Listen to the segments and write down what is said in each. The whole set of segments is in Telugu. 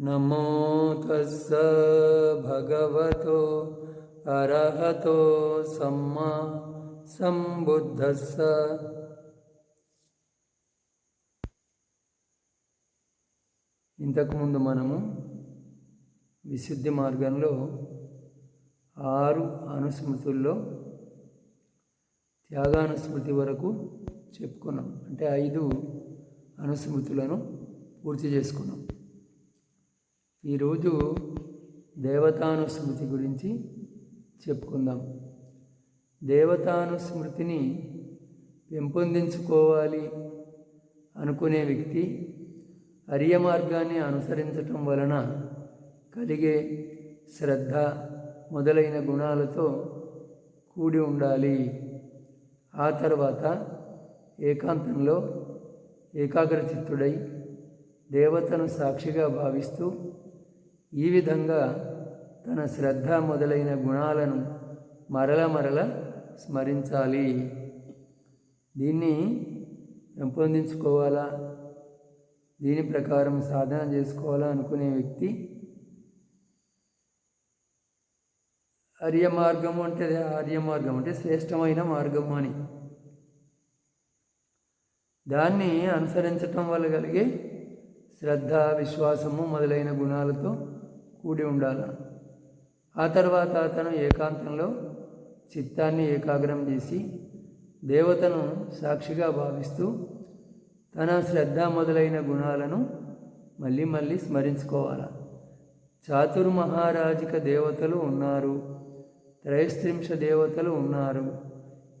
నమో తస్స భగవతో అర్హతో సమ్మా సంబుద్ధస్స. ఇంతకుముందు మనము విశుద్ధి మార్గంలో ఆరు అనుస్మృతుల్లో త్యాగానుస్మృతి వరకు చెప్పుకున్నాం. అంటే ఐదు అనుస్మృతులను పూర్తి చేసుకున్నాం. ఈరోజు దేవతానుస్మృతి గురించి చెప్పుకుందాం. దేవతానుస్మృతిని పెంపొందించుకోవాలి అనుకునే వ్యక్తి అరియ మార్గాన్ని అనుసరించటం వలన కలిగే శ్రద్ధ మొదలైన గుణాలతో కూడి ఉండాలి. ఆ తర్వాత ఏకాంతంలో ఏకాగ్రచిత్తుడై దేవతను సాక్షిగా భావిస్తూ ఈ విధంగా తన శ్రద్ధ మొదలైన గుణాలను మరల మరల స్మరించాలి. దీన్ని పెంపొందించుకోవాలా? దీని ప్రకారం సాధన చేసుకోవాలా అనుకునే వ్యక్తి ఆర్య మార్గం అంటే ఆర్య మార్గం అంటే శ్రేష్టమైన మార్గము అని. దాన్ని అనుసరించటం వల్ల కలిగే శ్రద్ధ విశ్వాసము మొదలైన గుణాలతో కూడి ఉండాల. ఆ తర్వాత అతను ఏకాంతంలో చిత్తాన్ని ఏకాగ్రం చేసి దేవతను సాక్షిగా భావిస్తూ తన శ్రద్ధ మొదలైన గుణాలను మళ్ళీ మళ్ళీ స్మరించుకోవాలి. చాతుర్మహారాజిక దేవతలు ఉన్నారు. త్రైస్త్రింశ దేవతలు ఉన్నారు.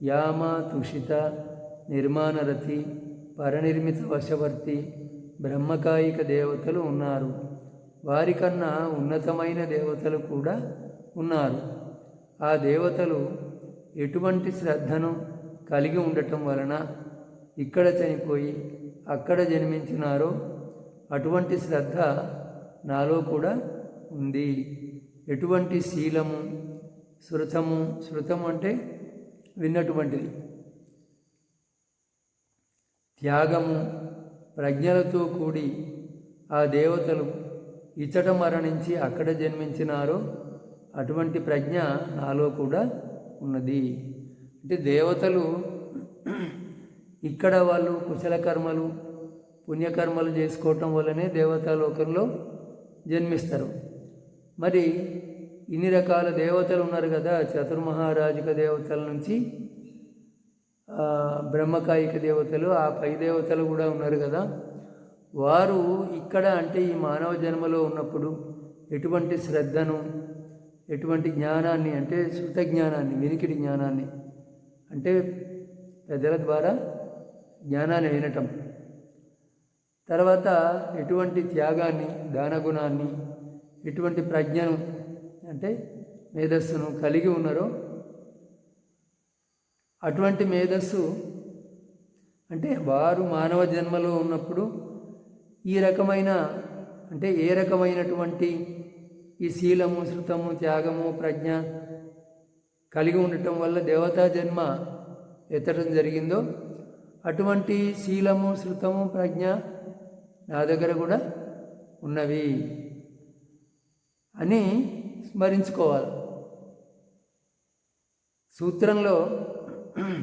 యామ తుషిత నిర్మాణరథి పరనిర్మిత వశవర్తి బ్రహ్మకాయిక దేవతలు ఉన్నారు. వారికన్నా ఉన్నతమైన దేవతలు కూడా ఉన్నారు. ఆ దేవతలు ఎటువంటి శ్రద్ధను కలిగి ఉండటం వలన ఇక్కడ చనిపోయి అక్కడ జన్మించినారో అటువంటి శ్రద్ధ నాలో కూడా ఉంది. ఎటువంటి శీలము శృతము శృతం అంటే విన్నటువంటిది. త్యాగము ప్రజ్ఞలతో కూడి ఆ దేవతలు ఇచ్చట మరణించి అక్కడ జన్మించినారో అటువంటి ప్రజ్ఞ నాలో కూడా ఉన్నది. అంటే దేవతలు ఇక్కడ వాళ్ళు కుశల కర్మలు పుణ్యకర్మలు చేసుకోవటం వల్లనే దేవతాలోకంలో జన్మిస్తారు. మరి ఇన్ని రకాల దేవతలు ఉన్నారు కదా చతుర్మహారాజుక దేవతల నుంచి బ్రహ్మకాయిక దేవతలు ఆ పై దేవతలు కూడా ఉన్నారు కదా. వారు ఇక్కడ అంటే ఈ మానవ జన్మలో ఉన్నప్పుడు ఎటువంటి శ్రద్ధను ఎటువంటి జ్ఞానాన్ని అంటే శృత జ్ఞానాన్ని వినికిడి జ్ఞానాన్ని అంటే పెద్దల ద్వారా జ్ఞానాన్ని వినటం. తర్వాత ఎటువంటి త్యాగాన్ని దానగుణాన్ని ఎటువంటి ప్రజ్ఞను అంటే మేధస్సును కలిగి ఉన్నారో అటువంటి మేధస్సు అంటే వారు మానవ జన్మలో ఉన్నప్పుడు ఈ రకమైన అంటే ఏ రకమైనటువంటి ఈ శీలము శృతము త్యాగము ప్రజ్ఞ కలిగి ఉండటం వల్ల దేవతా జన్మ ఎత్తడం జరిగిందో అటువంటి శీలము శృతము ప్రజ్ఞ నా దగ్గర కూడా ఉన్నవి అని స్మరించుకోవాలి. సూత్రంలో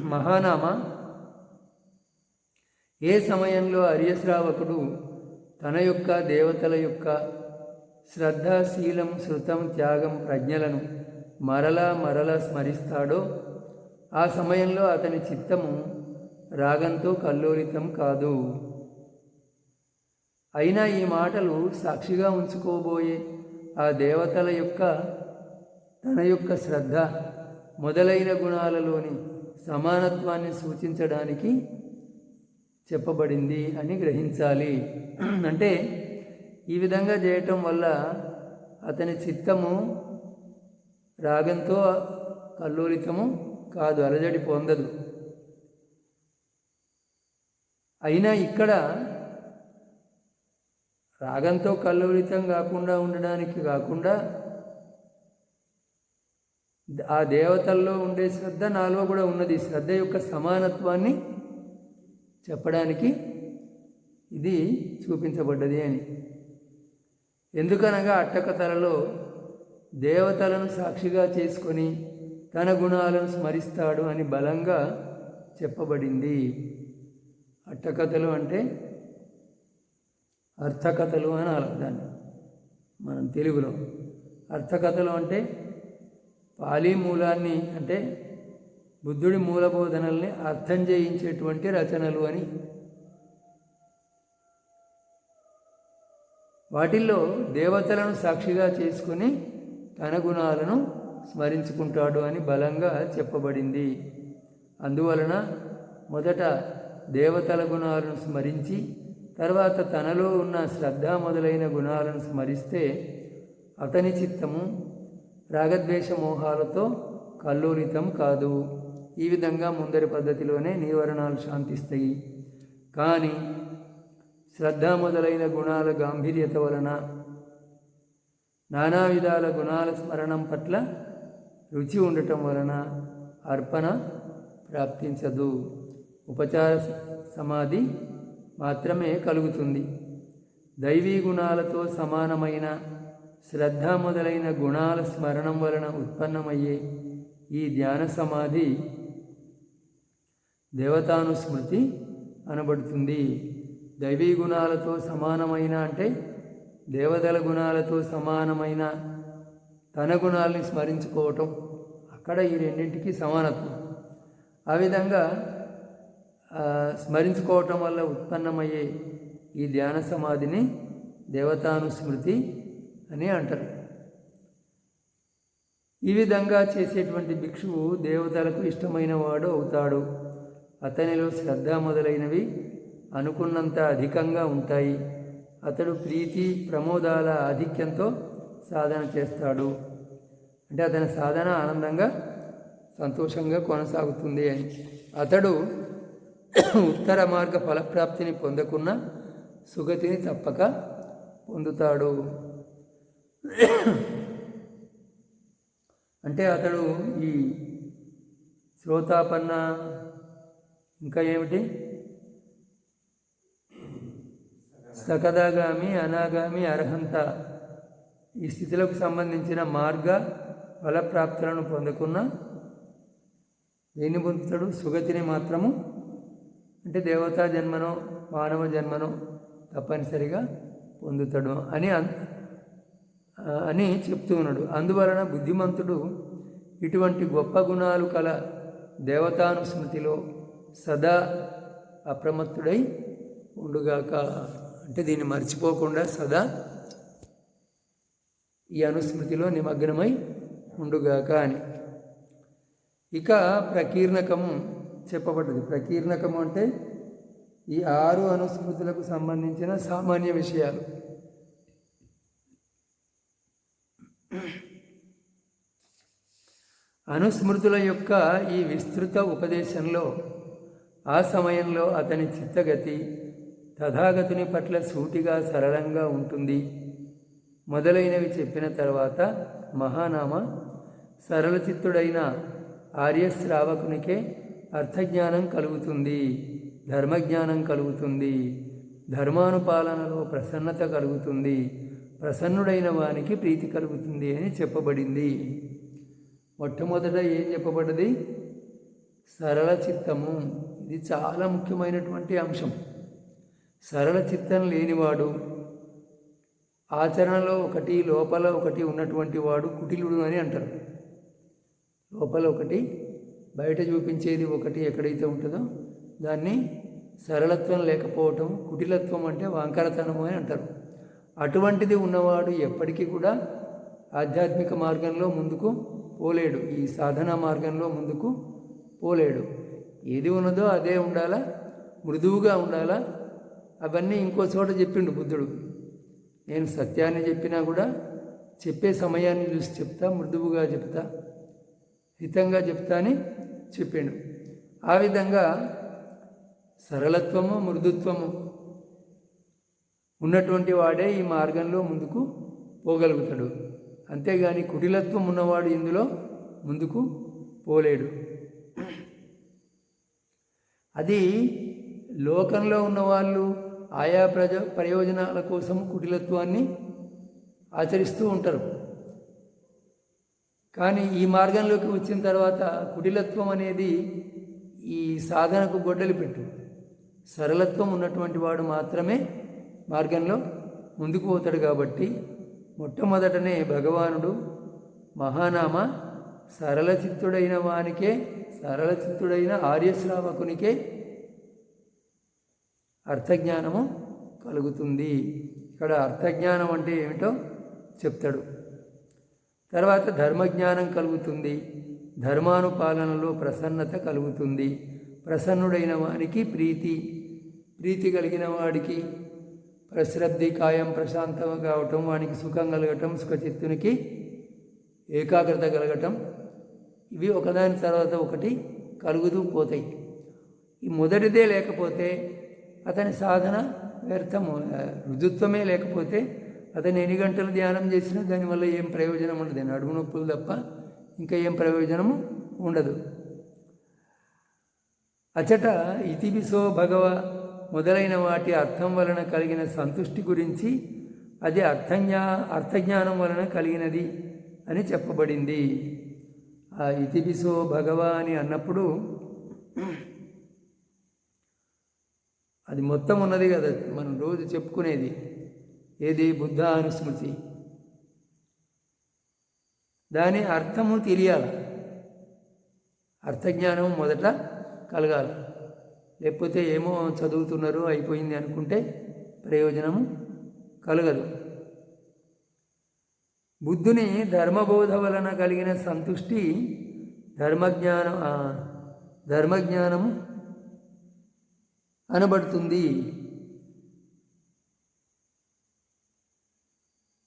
మహానామ ఏ సమయంలో అర్యశ్రావకుడు తన యొక్క దేవతల యొక్క శ్రద్ధాశీలం శృతం త్యాగం ప్రజ్ఞలను మరలా మరలా స్మరిస్తాడో ఆ సమయంలో అతని చిత్తము రాగంతో కల్లోలితం కాదు. అయినా ఈ మాటలు సాక్షిగా ఉంచుకోబోయే ఆ దేవతల యొక్క తన యొక్క శ్రద్ధ మొదలైన గుణాలలోని సమానత్వాన్ని సూచించడానికి చెప్పబడింది అని గ్రహించాలి. అంటే ఈ విధంగా చేయటం వల్ల అతని చిత్తము రాగంతో కల్లోలితము కాదు అలజడి పొందదు. అయినా ఇక్కడ రాగంతో కల్లోలితం కాకుండా ఉండడానికి కాకుండా ఆ దేవతల్లో ఉండే శ్రద్ధ నాలో కూడా ఉన్నది. శ్రద్ధ యొక్క సమానత్వాన్ని చెప్పడానికి ఇది చూపించబడ్డది అని. ఎందుకనగా అట్టకథలలో దేవతలను సాక్షిగా చేసుకొని తన గుణాలను స్మరిస్తాడు అని బలంగా చెప్పబడింది. అట్టకథలు అంటే అర్థకథలు అని దాన్ని మనం తెలుగులో. అర్థకథలు అంటే పాలీ మూలాన్ని అంటే బుద్ధుడి మూలబోధనల్ని అర్థం చేయించేటువంటి రచనలు అని. వాటిల్లో దేవతలను సాక్షిగా చేసుకుని తన గుణాలను స్మరించుకుంటాడు అని బలంగా చెప్పబడింది. అందువలన మొదట దేవతల గుణాలను స్మరించి తర్వాత తనలో ఉన్న శ్రద్ధ మొదలైన గుణాలను స్మరిస్తే అతని చిత్తము రాగద్వేష మోహాలతో కల్లోలితం కాదు. ఈ విధంగా ముందరి పద్ధతిలోనే నివారణాలు శాంతిస్తాయి. కానీ శ్రద్ధ మొదలైన గుణాల గాంభీర్యత వలన నానా విధాల గుణాల స్మరణం పట్ల రుచి ఉండటం వలన అర్పణ ప్రాప్తించదు. ఉపచార సమాధి మాత్రమే కలుగుతుంది. దైవీ గుణాలతో సమానమైన శ్రద్ధ మొదలైన గుణాల స్మరణం వలన ఉత్పన్నమయ్యే ఈ ధ్యాన సమాధి దేవతానుస్మృతి అనబడుతుంది. దైవీ గుణాలతో సమానమైన అంటే దేవతల గుణాలతో సమానమైన తన గుణాలని స్మరించుకోవటం అక్కడ ఈ రెండింటికి సమానత్వం. ఆ విధంగా స్మరించుకోవటం వల్ల ఉత్పన్నమయ్యే ఈ ధ్యాన సమాధిని దేవతానుస్మృతి అని అంటారు. ఈ విధంగా చేసేటువంటి భిక్షువు దేవతలకు ఇష్టమైన వాడు అవుతాడు. అతనిలో శ్రద్ధ మొదలైనవి అనుకున్నంత అధికంగా ఉంటాయి. అతడు ప్రీతి ప్రమోదాల ఆధిక్యంతో సాధన చేస్తాడు. అంటే అతని సాధన ఆనందంగా సంతోషంగా కొనసాగుతుంది అని. అతడు ఉత్తర మార్గ ఫలప్రాప్తిని పొందకున్న సుగతిని తప్పక పొందుతాడు. అంటే అతడు ఈ శ్రోతాపన్న ఇంకా ఏమిటి? సకదాగామి అనాగామి అర్హంత. ఈ స్థితులకు సంబంధించిన మార్గ ఫలప్రాప్తులను పొందుకున్న దేని పొందుతాడు సుగతిని మాత్రము అంటే దేవతా జన్మను మానవ జన్మను తప్పనిసరిగా పొందుతాడు అని అని చెప్తూ ఉన్నాడు. అందువలన బుద్ధిమంతుడు ఇటువంటి గొప్ప గుణాలు కల దేవతానుస్మృతిలో సదా అప్రమత్తుడై ఉండుగాక. అంటే దీన్ని మర్చిపోకుండా సదా ఈ అనుస్మృతిలో నిమగ్నమై ఉండుగాక అని. ఇక ప్రకీర్ణకము చెప్పబడ్డది. ప్రకీర్ణకము అంటే ఈ ఆరు అనుస్మృతులకు సంబంధించిన సామాన్య విషయాలు. అనుస్మృతుల యొక్క ఈ విస్తృత ఉపదేశంలో ఆ సమయంలో అతని చిత్తగతి తథాగతుని పట్ల సూటిగా సరళంగా ఉంటుంది. మొదలైనవి చెప్పిన తర్వాత మహానామ సరళచిత్తుడైన ఆర్యశ్రావకునికే అర్థజ్ఞానం కలుగుతుంది ధర్మజ్ఞానం కలుగుతుంది ధర్మానుపాలనలో ప్రసన్నత కలుగుతుంది ప్రసన్నుడైన వానికి ప్రీతి కలుగుతుంది అని చెప్పబడింది. మొట్టమొదట ఏం చెప్పబడ్డది? సరళ చిత్తము ఇది చాలా ముఖ్యమైనటువంటి అంశం. సరళ చిత్తం లేనివాడు ఆచరణలో ఒకటి లోపల ఒకటి ఉన్నటువంటి వాడు కుటిలుడు అని అంటారు. లోపల ఒకటి బయట చూపించేది ఒకటి ఎక్కడైతే ఉంటుందో దాన్ని సరళత్వం లేకపోవటం కుటిలత్వం అంటే వాంకరతనము అని అంటారు. అటువంటిది ఉన్నవాడు ఎప్పటికీ కూడా ఆధ్యాత్మిక మార్గంలో ముందుకు పోలేడు. ఈ సాధన మార్గంలో ముందుకు పోలేడు. ఏది ఉన్నదో అదే ఉండాలా? మృదువుగా ఉండాలా? అవన్నీ ఇంకో చోట చెప్పిండు బుద్ధుడు. నేను సత్యాన్ని చెప్పినా కూడా చెప్పే సమయాన్ని చూసి చెప్తా మృదువుగా చెప్తా హితంగా చెప్తా అని చెప్పిండు. ఆ విధంగా సరళత్వము మృదుత్వము ఉన్నటువంటి వాడే ఈ మార్గంలో ముందుకు పోగలుగుతాడు. అంతేగాని కుటిలత్వం ఉన్నవాడు ఇందులో ముందుకు పోలేడు. అది లోకంలో ఉన్నవాళ్ళు ఆయా ప్రజ ప్రయోజనాల కోసం కుటిలత్వాన్ని ఆచరిస్తూ ఉంటారు. కానీ ఈ మార్గంలోకి వచ్చిన తర్వాత కుటిలత్వం అనేది ఈ సాధనకు గొడ్డలి పెట్టు. సరళత్వం ఉన్నటువంటి వాడు మాత్రమే మార్గంలో ముందుకు పోతాడు కాబట్టి మొట్టమొదటనే భగవానుడు మహానామ సరళ చిత్తుడైన వానికే సరళ చిత్తుడైన ఆర్యశ్రావకునికే అర్థజ్ఞానము కలుగుతుంది. ఇక్కడ అర్థజ్ఞానం అంటే ఏమిటో చెప్తాడు. తర్వాత ధర్మజ్ఞానం కలుగుతుంది. ధర్మానుపాలనలో ప్రసన్నత కలుగుతుంది. ప్రసన్నుడైన వానికి ప్రీతి ప్రీతి కలిగిన వాడికి ప్రశ్రద్ధి కాయం ప్రశాంతం కావటం వానికి సుఖం కలగటం సుఖచిత్తునికి ఏకాగ్రత కలగటం ఇవి ఒకదాని తర్వాత ఒకటి కలుగుతూ పోతాయి. ఈ మొదటిదే లేకపోతే అతని సాధన వ్యర్థము రుజుత్వమే లేకపోతే అతను ఎన్ని గంటలు ధ్యానం చేసినా దానివల్ల ఏం ప్రయోజనం ఉండదు. నడుము నొప్పులు తప్ప ఇంకా ఏం ప్రయోజనము ఉండదు. అచట ఇతిబిసో భగవ మొదలైన వాటి అర్థం వలన కలిగిన సంతుష్టి గురించి అది అర్థజ్ఞా అర్థజ్ఞానం వలన కలిగినది. అని చెప్పబడింది. ఆ ఇతిబిసో భగవా అని అన్నప్పుడు అది మొత్తం ఉన్నది కదా మనం రోజు చెప్పుకునేది. ఏది బుద్ధ అనుస్మృతి? దాని అర్థము తెలియాలి. అర్థజ్ఞానం మొదట కలగాలి. లేకపోతే ఏమో చదువుతున్నారు అయిపోయింది అనుకుంటే ప్రయోజనము కలగదు. బుద్ధుని ధర్మబోధ వలన కలిగిన సంతుష్టి ధర్మజ్ఞానం ధర్మజ్ఞానము అనబడుతుంది.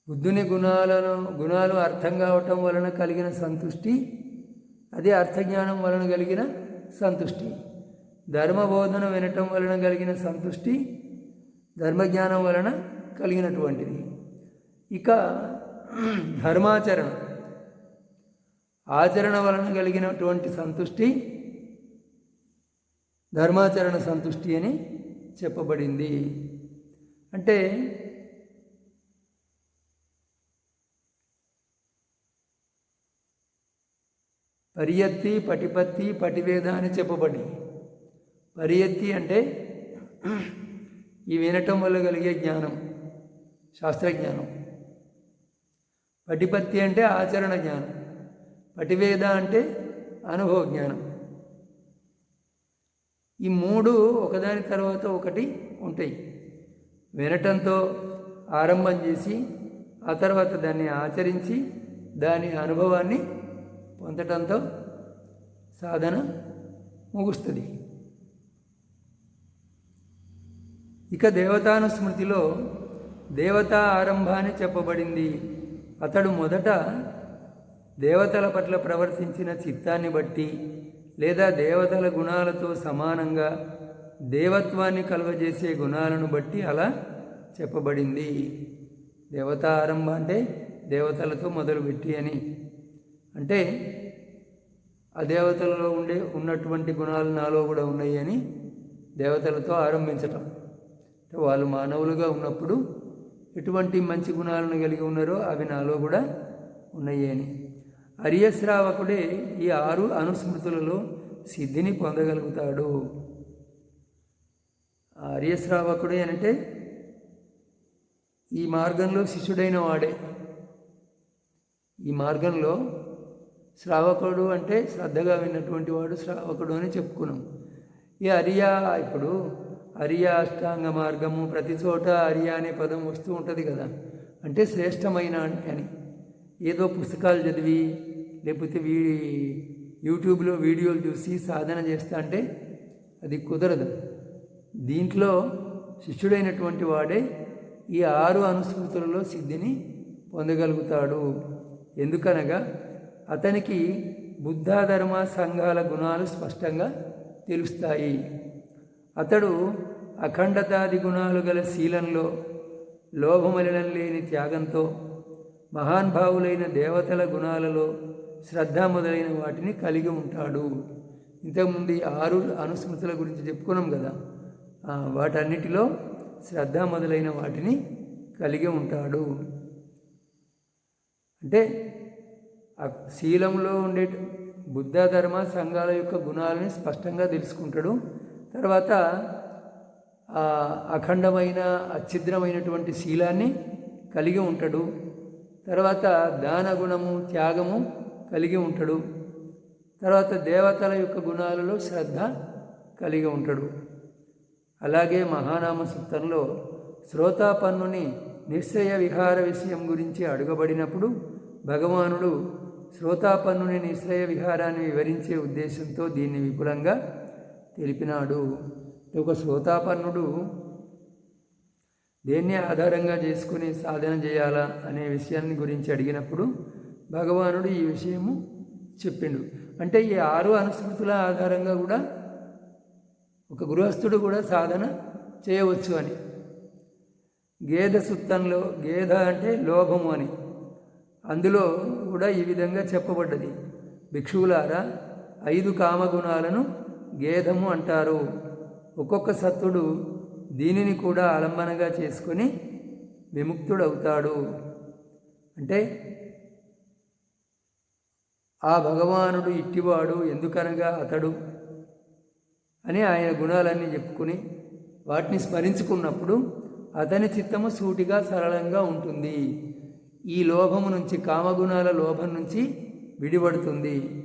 బుద్ధుని గుణాలను గుణాలు అర్థం కావటం వలన కలిగిన సంతుష్టి అదే అర్థజ్ఞానం వలన కలిగిన సంతుష్టి. ధర్మబోధన వినటం వలన కలిగిన సంతుష్టి ధర్మజ్ఞానం వలన కలిగినటువంటిది. ఇక ధర్మాచరణ. ఆచరణ వలన కలిగినటువంటి సంతుష్టి ధర్మాచరణ సంతుష్టి అని చెప్పబడింది. అంటే పరియత్తి పటిపత్తి పటివేద అని చెప్పబడి పరియత్తి అంటే ఈ వినటం వల్ల కలిగే జ్ఞానం శాస్త్రజ్ఞానం. పటిపత్తి అంటే ఆచరణ జ్ఞానం పటివేద అంటే అనుభవ జ్ఞానం. ఈ మూడు ఒకదాని తర్వాత ఒకటి ఉంటాయి. వినటంతో ఆరంభం చేసి ఆ తర్వాత దాన్ని ఆచరించి దాని అనుభవాన్ని పొందటంతో సాధన ముగుస్తుంది. ఇక దేవతానుస్మృతిలో దేవతా ఆరంభాన్ని చెప్పబడింది. అతడు మొదట దేవతల పట్ల ప్రవర్తించిన చిత్తాన్ని బట్టి లేదా దేవతల గుణాలతో సమానంగా దేవత్వాన్ని కలుగజేసే గుణాలను బట్టి అలా చెప్పబడింది. దేవత ఆరంభ అంటే దేవతలతో మొదలుపెట్టి అని. అంటే ఆ దేవతలలో ఉండే ఉన్నటువంటి గుణాలు నాలో కూడా ఉన్నాయి అని దేవతలతో ఆరంభించటం. అంటే వాళ్ళు మానవులుగా ఉన్నప్పుడు ఎటువంటి మంచి గుణాలను కలిగి ఉన్నారో అవి నాలో కూడా ఉన్నాయి అని అర్యశ్రావకుడే ఈ ఆరు అనుస్మృతులలో సిద్ధిని పొందగలుగుతాడు. అరియశ్రావకుడే అంటే ఈ మార్గంలో శిష్యుడైన వాడే. ఈ మార్గంలో శ్రావకుడు అంటే శ్రద్ధగా విన్నటువంటి వాడు శ్రావకుడు అని చెప్పుకున్నాం. ఈ అరియా ఇప్పుడు అరియా అష్టాంగ మార్గము. ప్రతి చోట అరియా అనే పదం వస్తూ ఉంటుంది కదా. అంటే శ్రేష్టమైన అని. ఏదో పుస్తకాలు చదివి లేకపోతే వీ యూట్యూబ్లో వీడియోలు చూసి సాధన చేస్తా అంటే అది కుదరదు. దీంట్లో శిష్యుడైనటువంటి వాడే ఈ ఆరు అనుస్మృతులలో సిద్ధిని పొందగలుగుతాడు. ఎందుకనగా అతనికి బుద్ధాధర్మ సంఘాల గుణాలు స్పష్టంగా తెలుస్తాయి. అతడు అఖండతాది గుణాలు గల శీలంలో లోభమలినం లేని త్యాగంతో మహాన్భావులైన దేవతల గుణాలలో శ్రద్ధ మొదలైన వాటిని కలిగి ఉంటాడు. ఇంతకుముందు ఆరు అనుస్మృతుల గురించి చెప్పుకున్నాం కదా. వాటన్నిటిలో శ్రద్ధ మొదలైన వాటిని కలిగి ఉంటాడు. అంటే శీలంలో ఉండే బుద్ధ ధర్మ సంఘాల యొక్క గుణాలని స్పష్టంగా తెలుసుకుంటాడు. తర్వాత అఖండమైన అచ్ఛిద్రమైనటువంటి శీలాన్ని కలిగి ఉంటాడు. తర్వాత దాన గుణము త్యాగము కలిగి ఉంటాడు. తర్వాత దేవతల యొక్క గుణాలలో శ్రద్ధ కలిగి ఉంటాడు. అలాగే మహానామ సూక్తంలో శ్రోతాపన్నుని నిశ్చయ విహార విషయం గురించి అడుగబడినప్పుడు భగవానుడు శ్రోతాపన్నుని నిశ్చయ విహారాన్ని వివరించే ఉద్దేశంతో దీన్ని విపులంగా తెలిపినాడు. ఒక శ్రోతాపన్నుడు దేన్ని ఆధారంగా చేసుకుని సాధన చేయాలా అనే విషయాన్ని గురించి అడిగినప్పుడు భగవానుడు ఈ విషయము చెప్పిండు. అంటే ఈ ఆరు అనుస్మృతుల ఆధారంగా కూడా ఒక గృహస్థుడు కూడా సాధన చేయవచ్చు అని. గేద సుత్తంలో గేద అంటే లోభము అని. అందులో కూడా ఈ విధంగా చెప్పబడ్డది. భిక్షువులారా ఐదు కామగుణాలను గేదము అంటారు. ఒక్కొక్క సత్తుడు దీనిని కూడా ఆలంబనగా చేసుకొని విముక్తుడవుతాడు. అంటే ఆ భగవానుడు ఇట్టివాడు ఎందుకనగా అతడు అని ఆయన గుణాలన్నీ చెప్పుకుని వాటిని స్మరించుకున్నప్పుడు అతని చిత్తము సూటిగా సరళంగా ఉంటుంది. ఈ లోభము నుంచి కామగుణాల లోభం నుంచి విడిపడుతుంది.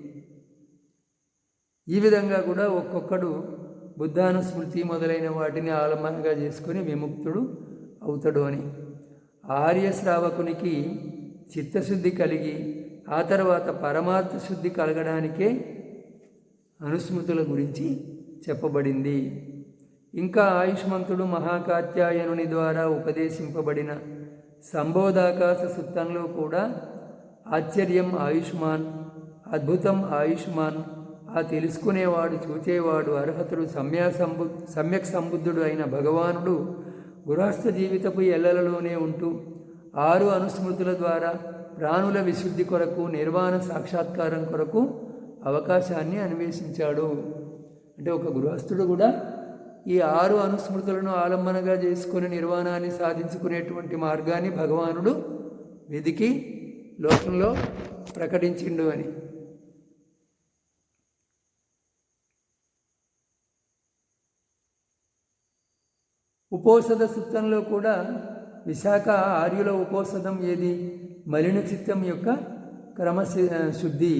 ఈ విధంగా కూడా ఒక్కొక్కడు బుద్ధానుస్మృతి మొదలైన వాటిని ఆలంబనగా చేసుకుని విముక్తుడు అవుతాడు అని. ఆర్య శ్రావకునికి చిత్తశుద్ధి కలిగి ఆ తర్వాత పరమాత్మ శుద్ధి కలగడానికే అనుస్మృతుల గురించి చెప్పబడింది. ఇంకా ఆయుష్మంతుడు మహాకాత్యాయనుని ద్వారా ఉపదేశింపబడిన సంబోధాకాశ సుత్తంలో కూడా ఆశ్చర్యం ఆయుష్మాన్ అద్భుతం ఆయుష్మాన్ ఆ తెలుసుకునేవాడు చూచేవాడు అర్హతుడు సమ్యా సంబు సమ్యక్ సంబుద్ధుడు అయిన భగవానుడు గృహస్థ జీవితపు ఎల్లలలోనే ఉంటూ ఆరు అనుస్మృతుల ద్వారా ప్రాణుల విశుద్ధి కొరకు నిర్వాణ సాక్షాత్కారం కొరకు అవకాశాన్ని అన్వేషించాడు. అంటే ఒక గృహస్థుడు కూడా ఈ ఆరు అనుస్మృతులను ఆలంబనగా చేసుకుని నిర్వాణాన్ని సాధించుకునేటువంటి మార్గాన్ని భగవానుడు వెదికి లోకంలో ప్రకటించిండు అని. ఉపోషద సూత్రంలో కూడా విశాఖ ఆర్యుల ఉపోషదం ఏది? మలిన చిత్తం యొక్క క్రమ శుద్ధి.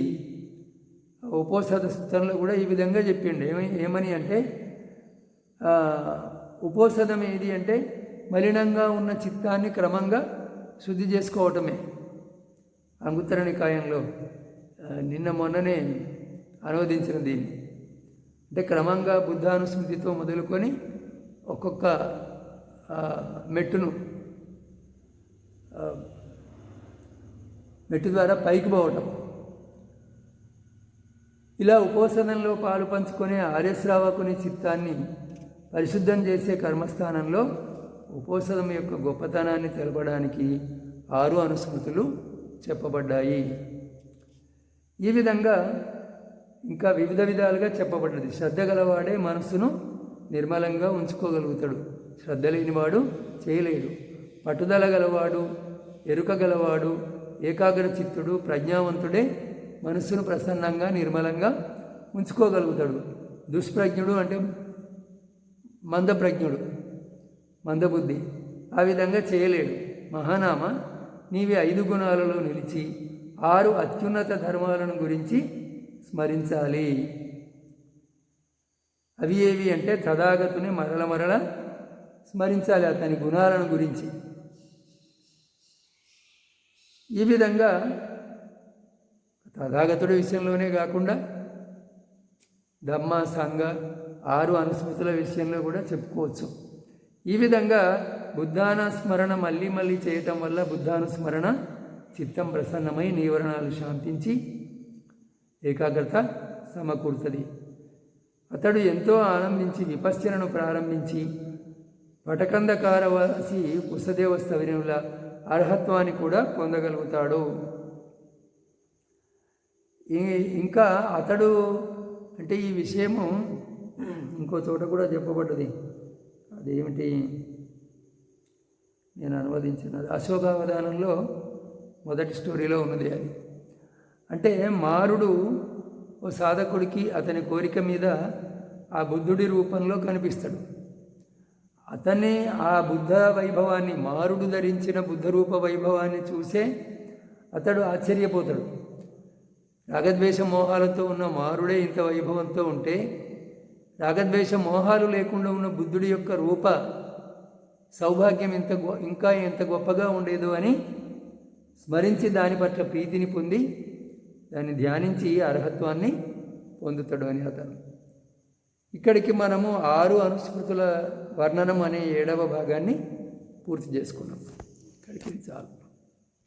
ఉపోషద సూత్రంలో కూడా ఈ విధంగా చెప్పిండు. ఏమని ఏమని అంటే ఉపోషదం ఏది అంటే మలినంగా ఉన్న చిత్తాన్ని క్రమంగా శుద్ధి చేసుకోవటమే. అంగుత్తర నికాయంలో నిన్న మొన్ననే అనువదించిన దీన్ని. అంటే క్రమంగా బుద్ధానుస్మృతితో మొదలుకొని ఒక్కొక్క మెట్టును మెట్టు ద్వారా పైకి పోవటం. ఇలా ఉపోసనంలో పాలు పంచుకునే ఆర్యశ్రావకుని చిత్తాన్ని పరిశుద్ధం చేసే కర్మస్థానంలో ఉపోసనం యొక్క గొప్పతనాన్ని తెలపడానికి ఆరు అనుస్మృతులు చెప్పబడ్డాయి. ఈ విధంగా ఇంకా వివిధ విధాలుగా చెప్పబడ్డది. శ్రద్ధ గలవాడే మనస్సును నిర్మలంగా ఉంచుకోగలుగుతాడు. శ్రద్ధ లేనివాడు చేయలేడు. పట్టుదల గలవాడు ఎరుక గలవాడు ఏకాగ్ర చిత్తుడు ప్రజ్ఞావంతుడే మనస్సును ప్రసన్నంగా నిర్మలంగా ఉంచుకోగలుగుతాడు. దుష్ప్రజ్ఞుడు అంటే మందప్రజ్ఞుడు మందబుద్ధి. ఆ విధంగా చేయలేడు. మహానామ నీవి ఐదు గుణాలలో నిలిచి ఆరు అత్యున్నత ధర్మాలను గురించి స్మరించాలి. అవి ఏవి అంటే తథాగతుని మరల మరల స్మరించాలి అతని గుణాలను గురించి. ఈ విధంగా తథాగతుడి విషయంలోనే కాకుండా ధమ్మ సంఘ ఆరు అనుస్మృతుల విషయంలో కూడా చెప్పుకోవచ్చు. ఈ విధంగా బుద్ధానుస్మరణ మళ్ళీ మళ్ళీ చేయటం వల్ల బుద్ధానుస్మరణ చిత్తం ప్రసన్నమై నివరణాలు శాంతించి ఏకాగ్రత సమకూరుతుంది. అతడు ఎంతో ఆనందించి విపశ్చనను ప్రారంభించి పటకంధకారవాసి కుసదేవ స్థవినుల అర్హత్వాన్ని కూడా పొందగలుగుతాడు. ఇంకా అతడు అంటే ఈ విషయము ఇంకో చోట కూడా చెప్పబడ్డది. అదేమిటి? నేను అనువదించిన అశోకావధానంలో మొదటి స్టోరీలో ఉన్నది అది. అంటే మారుడు ఓ సాధకుడికి అతని కోరిక మీద ఆ బుద్ధుడి రూపంలో కనిపిస్తాడు. అతనే ఆ బుద్ధ వైభవాన్ని మారుడు ధరించిన బుద్ధ రూప వైభవాన్ని చూసే అతడు ఆశ్చర్యపోతాడు. రాగద్వేష మోహాలతో ఉన్న మారుడే ఇంత వైభవంతో ఉంటే రాగద్వేష మోహాలు లేకుండా ఉన్న బుద్ధుడి యొక్క రూప సౌభాగ్యం ఎంత గొ ఇంకా ఎంత గొప్పగా ఉండేదో అని స్మరించి దాని పట్ల ప్రీతిని పొంది దాన్ని ధ్యానించి అర్హత్వాన్ని పొందుతాడు అని అతను ఇక్కడికి మనము ఆరు అనుస్మృతుల వర్ణనం అనే ఏడవ భాగాన్ని పూర్తి చేసుకున్నాం. ఇక్కడికి చాలు.